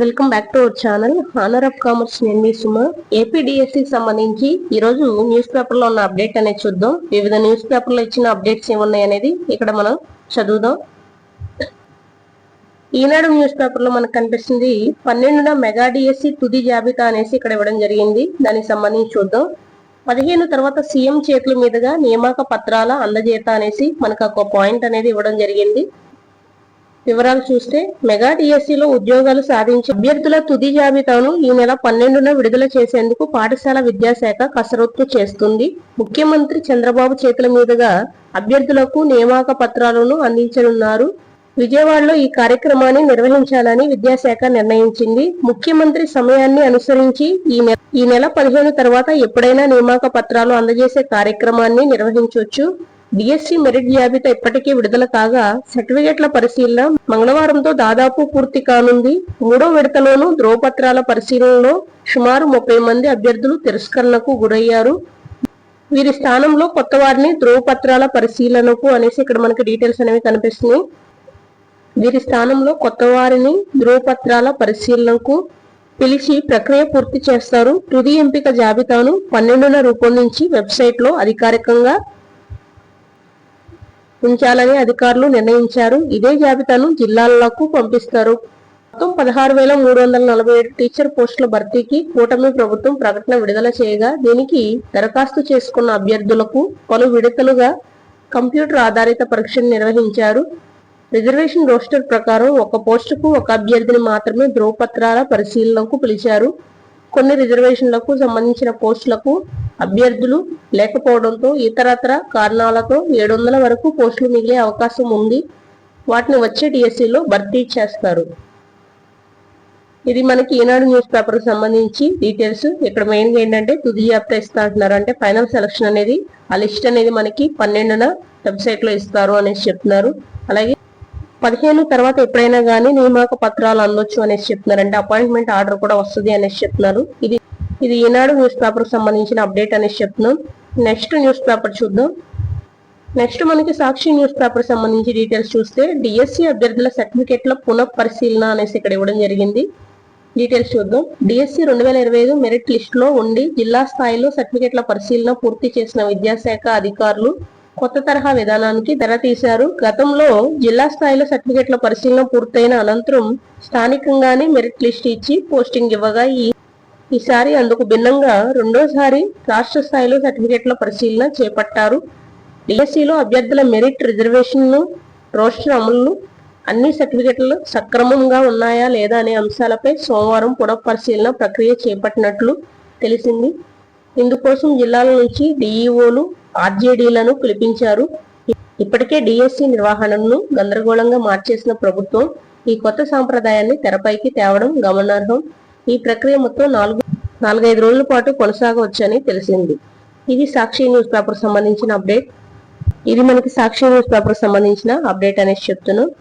Welcome back to our channel. Honour of commerce నేను మీ Suma. APDSC సంబంధించి ఈ రోజు న్యూస్ పేపర్లో ఉన్న అప్డేట్ అనేది చూద్దాం. వివిధ న్యూస్ పేపర్లో ఇచ్చిన అప్డేట్స్ ఏమున్నాయి అనేది ఇక్కడ మనం చదువుదాం. ఈనాడు న్యూస్ పేపర్లో మనకు కనిపిస్తుంది పన్నెండున మెగా డిఎస్సి తుది జాబితా అనేసి ఇక్కడ ఇవ్వడం జరిగింది. దానికి సంబంధించి చూద్దాం. పదిహేను తర్వాత సీఎం చేతుల మీదుగా నియామక పత్రాల అందజేత అనేసి మనకు ఒక పాయింట్ అనేది ఇవ్వడం జరిగింది. వివరాలు చూస్తే మెగా డిఎస్సిలో ఉద్యోగాలు సాధించి అభ్యర్థుల తుది జాబితాను ఈ నెల పన్నెండున విడుదల చేసేందుకు పాఠశాల విద్యాశాఖ కసరత్తు చేస్తుంది. ముఖ్యమంత్రి చంద్రబాబు చేతుల మీదుగా అభ్యర్థులకు నియామక పత్రాలను అందించనున్నారు. విజయవాడలో ఈ కార్యక్రమాన్ని నిర్వహించాలని విద్యాశాఖ నిర్ణయించింది. ముఖ్యమంత్రి సమయాన్ని అనుసరించి ఈ నెల ఈ నెల పదిహేను తర్వాత ఎప్పుడైనా నియామక పత్రాలు అందజేసే కార్యక్రమాన్ని నిర్వహించవచ్చు డిఎస్సి మెరిట్ జాబితా ఇప్పటికే విడుదల కాగా సర్టిఫికెట్ల పరిశీలన మంగళవారంతో దాదాపు పూర్తి కానుంది. మూడో విడతలోనూ ధ్రువపత్రాల పరిశీలనలో సుమారు ముప్పై మంది అభ్యర్థులు తిరస్కరణకు గురయ్యారు. వీరి స్థానంలో కొత్త వారిని ధ్రువపత్రాల పరిశీలనకు అనేసి ఇక్కడ మనకి డీటెయిల్స్ అనేవి కనిపిస్తున్నాయి. వీరి స్థానంలో కొత్త వారిని ధ్రువపత్రాల పరిశీలనకు పిలిచి ప్రక్రియ పూర్తి చేస్తారు. తుది ఎంపిక జాబితాను పన్నెండున రూపొందించి వెబ్సైట్లో అధికారికంగా ఉంచాలని అధికారులు నిర్ణయించారు. ఇదే జాబితాను జిల్లాలకు పంపిస్తారు. మొత్తం పదహారు వేల మూడు వందల నలభై ఏడు టీచర్ పోస్టుల భర్తీకి కూటమి ప్రభుత్వం ప్రకటన విడుదల చేయగా దీనికి దరఖాస్తు చేసుకున్న అభ్యర్థులకు పలు విడతలుగా కంప్యూటర్ ఆధారిత పరీక్షను నిర్వహించారు. రిజర్వేషన్ రోస్టర్ ప్రకారం ఒక పోస్టుకు ఒక అభ్యర్థిని మాత్రమే ధ్రువపత్రాల పరిశీలనకు పిలిచారు. కొన్ని రిజర్వేషన్లకు సంబంధించిన పోస్టులకు అభ్యర్థులు లేకపోవడంతో ఇతరత్ర కారణాలతో ఏడు వందల వరకు పోస్టులు మిగిలే అవకాశం ఉంది. వాటిని వచ్చే టీఎస్సీలో భర్తీ చేస్తారు. ఇది మనకి ఈనాడు న్యూస్ పేపర్ సంబంధించి డీటెయిల్స్. ఇక్కడ మెయిన్గా ఏంటంటే తుది జాబితా ఇస్తా అంటున్నారు అంటే ఫైనల్ సెలక్షన్ అనేది ఆ లిస్ట్ అనేది మనకి పన్నెండున వెబ్సైట్లో ఇస్తారు అనేసి చెప్తున్నారు. అలాగే పదిహేను తర్వాత ఎప్పుడైనా గానీ నియామక పత్రాలు అందొచ్చు అనేసి చెప్తున్నారు అంటే అపాయింట్మెంట్ ఆర్డర్ కూడా వస్తుంది అనేసి చెప్తున్నారు. ఇది ఇది ఈనాడు న్యూస్ పేపర్ సంబంధించిన అప్డేట్ అనేసి చెప్తున్నాం. నెక్స్ట్ న్యూస్ పేపర్ చూద్దాం. నెక్స్ట్ మనకి సాక్షి న్యూస్ పేపర్ సంబంధించి డీటెయిల్స్ చూస్తే డిఎస్సి అభ్యర్థుల సర్టిఫికేట్ల పునః పరిశీలన అనేసి ఇక్కడ ఇవ్వడం జరిగింది. డీటెయిల్స్ చూద్దాం. డిఎస్సి రెండు వేల ఇరవై ఐదు మెరిట్ లిస్ట్లో ఉండి జిల్లా స్థాయిలో సర్టిఫికేట్ల పరిశీలన పూర్తి చేసిన విద్యాశాఖ అధికారులు కొత్త తరహా విధానానికి తెర తీశారు. గతంలో జిల్లా స్థాయిలో సర్టిఫికేట్ల పరిశీలన పూర్తయిన అనంతరం స్థానికంగానే మెరిట్ లిస్ట్ ఇచ్చి పోస్టింగ్ ఇవ్వగా ఈ ఈసారి అందుకు భిన్నంగా రెండోసారి రాష్ట్ర స్థాయిలో సర్టిఫికేట్ల పరిశీలన చేపట్టారు. డిఎస్సిలో అభ్యర్థుల మెరిట్ రిజర్వేషన్ను రోస్టర్ అమలు అన్ని సర్టిఫికెట్లు సక్రమంగా ఉన్నాయా లేదా అనే అంశాలపై సోమవారం పునఃపరిశీలన ప్రక్రియ చేపట్టినట్లు తెలిసింది. ఇందుకోసం జిల్లాల నుంచి డిఈఓలు ఆర్జేడీలను పిలిపించారు. ఇప్పటికే డిఎస్సి నిర్వహణను గందరగోళంగా మార్చేసిన ప్రభుత్వం ఈ కొత్త సాంప్రదాయాన్ని తెరపైకి తేవడం గమనార్హం. ఈ ప్రక్రియ మొత్తం నాలుగు నాలుగైదు రోజుల పాటు కొనసాగవచ్చని తెలిసింది. ఇది సాక్షి న్యూస్ పేపర్ సంబంధించిన అప్డేట్. ఇది మనకి సాక్షి న్యూస్ పేపర్ సంబంధించిన అప్డేట్ అనేసి చెప్తున్నాను